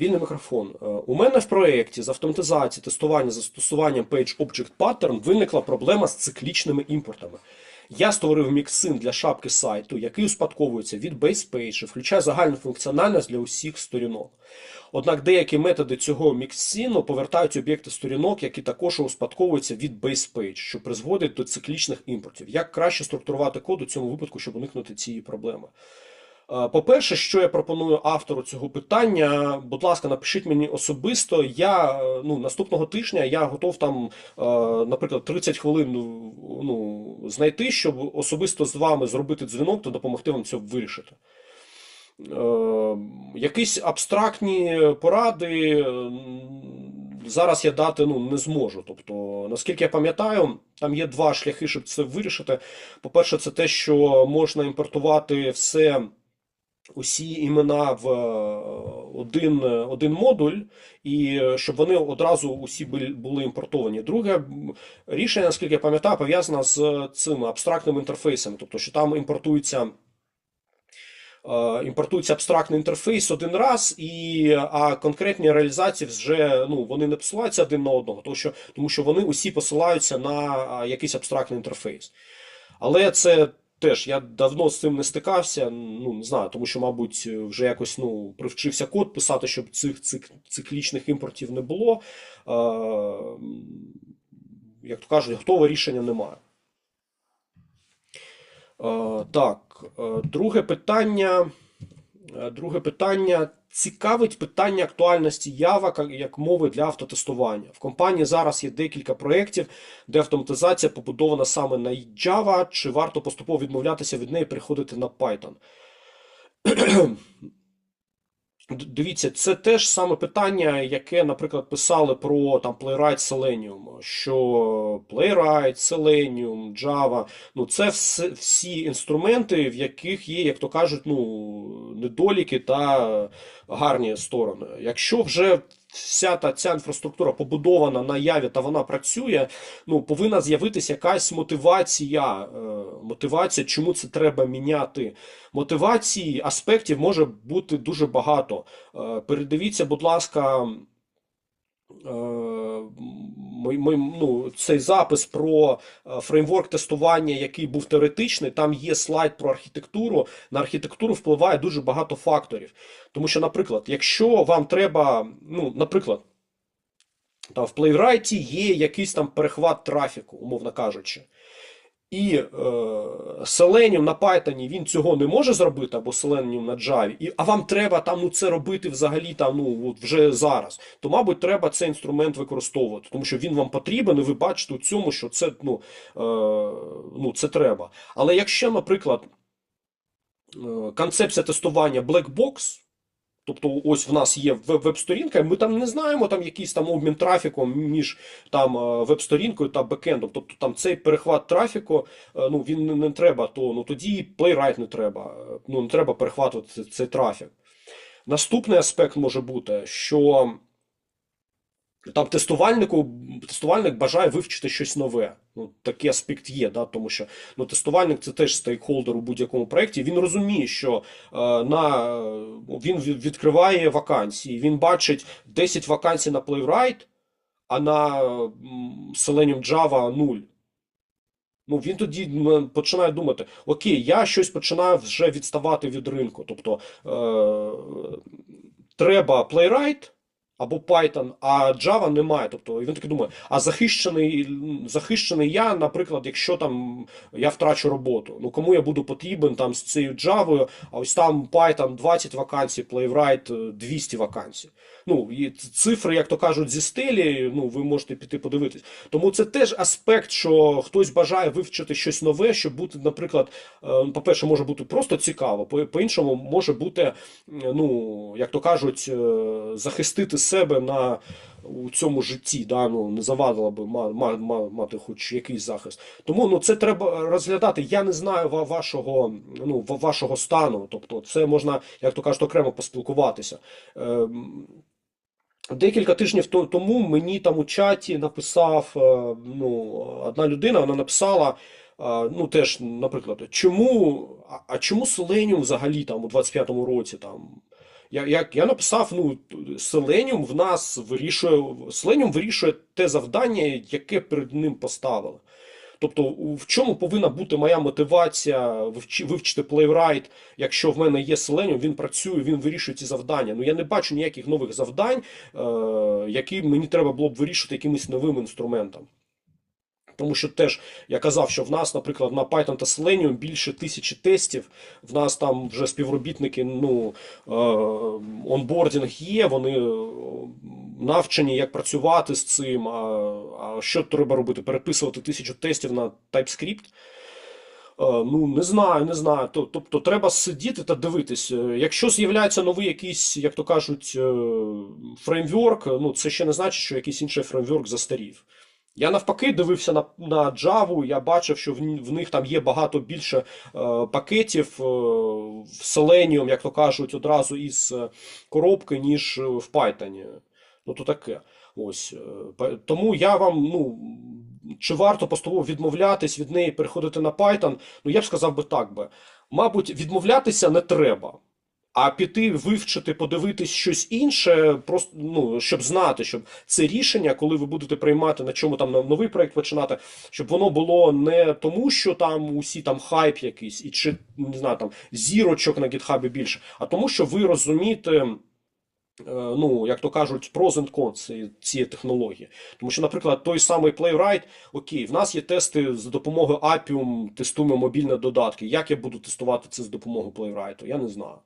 Вільний мікрофон. Е, У мене в проєкті з автоматизації тестування застосуванням Page Object Pattern виникла проблема з циклічними імпортами. Я створив міксин для шапки сайту, який успадковується від BasePage і включає загальну функціональність для усіх сторінок. Однак деякі методи цього міксину повертають об'єкти сторінок, які також успадковуються від BasePage, що призводить до циклічних імпортів. Як краще структурувати код у цьому випадку, щоб уникнути цієї проблеми? Е, По-перше, що я пропоную автору цього питання, будь ласка, напишіть мені особисто. Я е, ну наступного тижня я готов там, е, наприклад, 30 хвилин ну, знайти, щоб особисто з вами зробити дзвінок та допомогти вам це вирішити. Якісь абстрактні поради зараз я дати ну, не зможу. Тобто, наскільки я пам'ятаю, там є два шляхи, щоб це вирішити. По-перше, це те, що можна імпортувати все усі імена в е, один, один модуль, і е, щоб вони одразу усі були імпортовані. Друге рішення, наскільки я пам'ятаю, пов'язане з цими абстрактними інтерфейсами, тобто, що там імпортується. е, Імпортується абстрактний інтерфейс один раз, і, а конкретні реалізації вже ну, вони не посилаються один на одного, тому що, тому що вони усі посилаються на якийсь абстрактний інтерфейс. Але це теж я давно з цим не стикався. Ну не знаю, тому що, мабуть, вже якось ну привчився код писати, щоб цих цик, циклічних імпортів не було. Е, як то кажуть, готового рішення немає. Е, так, друге питання. Е, Друге питання. Цікавить питання актуальності Java як мови для автотестування. В компанії зараз є декілька проєктів, де автоматизація побудована саме на Java, чи варто поступово відмовлятися від неї і переходити на Python. Дивіться, це теж саме питання, яке, наприклад, писали про там Playwright Selenium, що Playwright, Selenium, Java, ну це все, всі інструменти, в яких є, як то кажуть, ну, недоліки та гарні сторони. Якщо вже вся та ця інфраструктура побудована на Яві та вона працює, ну повинна з'явитися якась мотивація, е, мотивація, чому це треба міняти. Мотивації, аспектів може бути дуже багато. Е, Передивіться, будь ласка, е, ми, ми, ну, цей запис про е, фреймворк тестування, який був теоретичний, там є слайд про архітектуру. На архітектуру впливає дуже багато факторів. Тому що, наприклад, якщо вам треба, ну, наприклад, там в Playwright є якийсь там перехват трафіку, умовно кажучи. І е, Selenium на Python він цього не може зробити, або Selenium на Java, і, а вам треба там ну, це робити взагалі там, ну, от вже зараз, то, мабуть, треба цей інструмент використовувати, тому що він вам потрібен, і ви бачите у цьому, що це, ну, е, ну, це треба. Але якщо, наприклад, е, концепція тестування Black Box, Тобто, ось в нас є веб- веб-сторінка, ми там не знаємо там якийсь там обмін трафіком між там е, веб-сторінкою та бекендом. Тобто там цей перехват трафіку, е, ну він не, треба, то ну тоді плейрайт не треба. Е, Ну не треба перехватувати цей трафік. Наступний аспект може бути, що там тестувальнику, тестувальник бажає вивчити щось нове. Ну, такий аспект є, да, тому що ну, тестувальник це теж стейкхолдер у будь-якому проєкті. Він розуміє, що е, на, е, він відкриває вакансії, він бачить 10 вакансій на Playwright, а на Selenium Java 0. Ну, він тоді починає думати: Окей, я щось починаю вже відставати від ринку. Тобто е, треба Playwright або Python, а Java немає. Тобто, він таки думає, а захищений, захищений я, наприклад, якщо там я втрачу роботу. Ну кому я буду потрібен там з цією Java, а ось там Python 20 вакансій, Playwright е, 200 вакансій. Ну, і цифри, як то кажуть, зі стелі, ну, ви можете піти подивитись. Тому це теж аспект, що хтось бажає вивчити щось нове, щоб бути, наприклад, е, по-перше, може бути просто цікаво, по- по-іншому може бути, е, ну, як то кажуть, е, захистити себе на у цьому житті, да, ну, не завадило би ма- ма- ма- мати хоч якийсь захист. Тому ну, це треба розглядати. Я не знаю вашого, ну, вашого стану. Тобто, це можна, як то кажуть, окремо поспілкуватися. Ем, Декілька тижнів тому мені там у чаті написав е, ну, одна людина, вона написала, е, ну теж, наприклад, чому, а, чому Selenium взагалі там у 25-му році там Я, як я написав, ну, Selenium в нас вирішує, Selenium вирішує те завдання, яке перед ним поставили. Тобто, в чому повинна бути моя мотивація вивчити Playwright, якщо в мене є Selenium, він працює, він вирішує ці завдання. Ну я не бачу ніяких нових завдань, е, які мені треба було б вирішити якимось новим інструментом. Тому що теж я казав, що в нас, наприклад, на Python та Selenium більше тисячі тестів. В нас там вже співробітники, ну, е, онбордінг є, вони е, навчені, як працювати з цим. А, а що треба робити? Переписувати тисячу тестів на TypeScript? Е, Ну, не знаю, не знаю. Тобто треба сидіти та дивитись. Якщо з'являється новий якийсь, як то кажуть, фреймворк, ну це ще не значить, що якийсь інший фреймворк застарів. Я навпаки дивився на, на Java, я бачив, що в, в них там є багато більше е, пакетів е, Selenium, як то кажуть, одразу із е, коробки, ніж е, в Python. Ну, то таке. Ось. е, Тому я вам, ну, чи варто поступово відмовлятись від неї, переходити на Python? Ну, я б сказав би так би. Мабуть, відмовлятися не треба. А піти вивчити, подивитись щось інше, просто ну, щоб знати, щоб це рішення, коли ви будете приймати, на чому там нов- новий проект починати, щоб воно було не тому, що там усі там хайп якийсь, і чи не знаю, там зірочок на гітхабі більше, а тому, що ви розумієте. е, Ну, як то кажуть, and cons цієї технології. Тому що, наприклад, той самий Playwright, окей, в нас є тести за допомогою Appium, тестуємо мобільні додатки. Як я буду тестувати це з допомогою Playwright? Я не знаю.